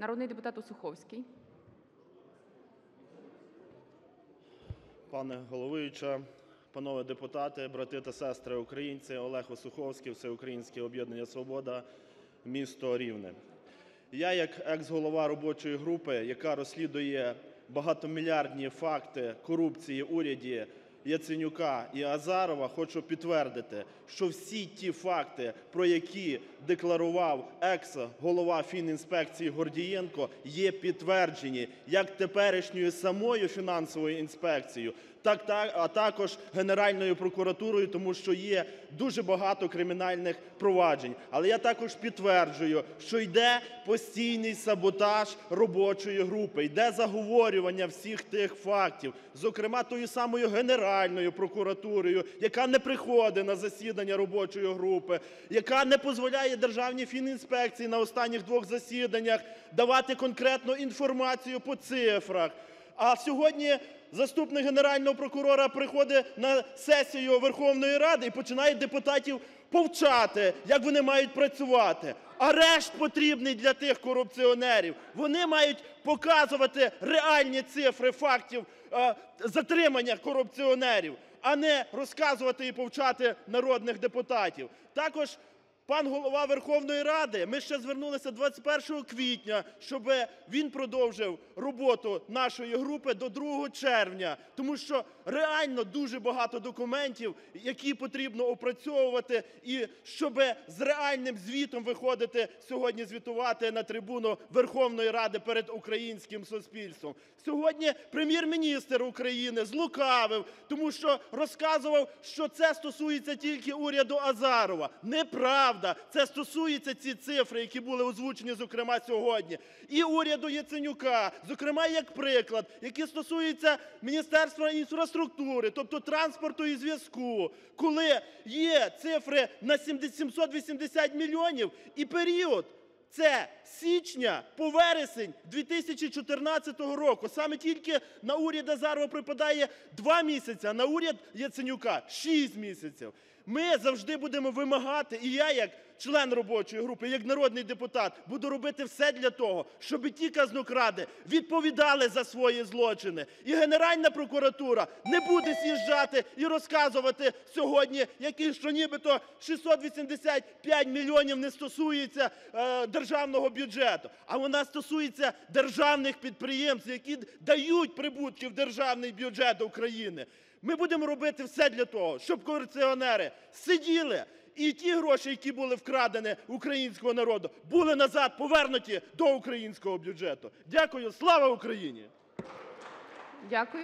Народний депутат Осуховський. Пане головуюча, панове депутати, брати та сестри українці! Олег Осуховський, Всеукраїнське об'єднання "Свобода", місто Рівне. Я як екс-голова робочої групи, яка розслідує багатомільярдні факти корупції уряді Яценюка і Азарова, хочу підтвердити, що всі ті факти, про які декларував екс-голова фінінспекції Гордієнко, є підтверджені як теперішньою самою фінансовою інспекцією, а також Генеральною прокуратурою, тому що є дуже багато кримінальних проваджень. Але я також підтверджую, що йде постійний саботаж робочої групи, йде заговорювання всіх тих фактів, зокрема тою самою Генеральною прокуратурою, яка не приходить на засідання робочої групи, яка не дозволяє Державній фінінспекції на останніх двох засіданнях давати конкретну інформацію по цифрах. А сьогодні заступник Генерального прокурора приходить на сесію Верховної Ради і починає депутатів повчати, як вони мають працювати. Арешт потрібний для тих корупціонерів. Вони мають показувати реальні цифри фактів е, затримання корупціонерів, а не розказувати і повчати народних депутатів. Також пан Голова Верховної Ради, ми ще звернулися 21 квітня, щоб він продовжив роботу нашої групи до 2 червня, тому що реально дуже багато документів, які потрібно опрацьовувати, і щоб з реальним звітом виходити сьогодні звітувати на трибуну Верховної Ради перед українським суспільством. Сьогодні Прем'єр-міністр України злукавив, тому що розказував, що це стосується тільки уряду Азарова. Неправда! Це стосується ці цифри, які були озвучені, зокрема, сьогодні, і уряду Яценюка, зокрема, як приклад, які стосуються Міністерства інфраструктури, тобто транспорту і зв'язку, коли є цифри на 780 мільйонів і період – це січня по вересень 2014 року. Саме тільки на уряд Азарова припадає 2 місяці, а на уряд Яценюка – 6 місяців. Ми завжди будемо вимагати, і я як член робочої групи, як народний депутат буду робити все для того, щоб ті казнокради відповідали за свої злочини. І Генеральна прокуратура не буде з'їжджати і розказувати сьогодні, які, що нібито 685 мільйонів не стосується е, державного бюджету, а вона стосується державних підприємств, які дають прибутки в державний бюджет України. Ми будемо робити все для того, щоб корупціонери сиділи і ті гроші, які були вкрадені українського народу, були назад повернуті до українського бюджету. Дякую. Слава Україні!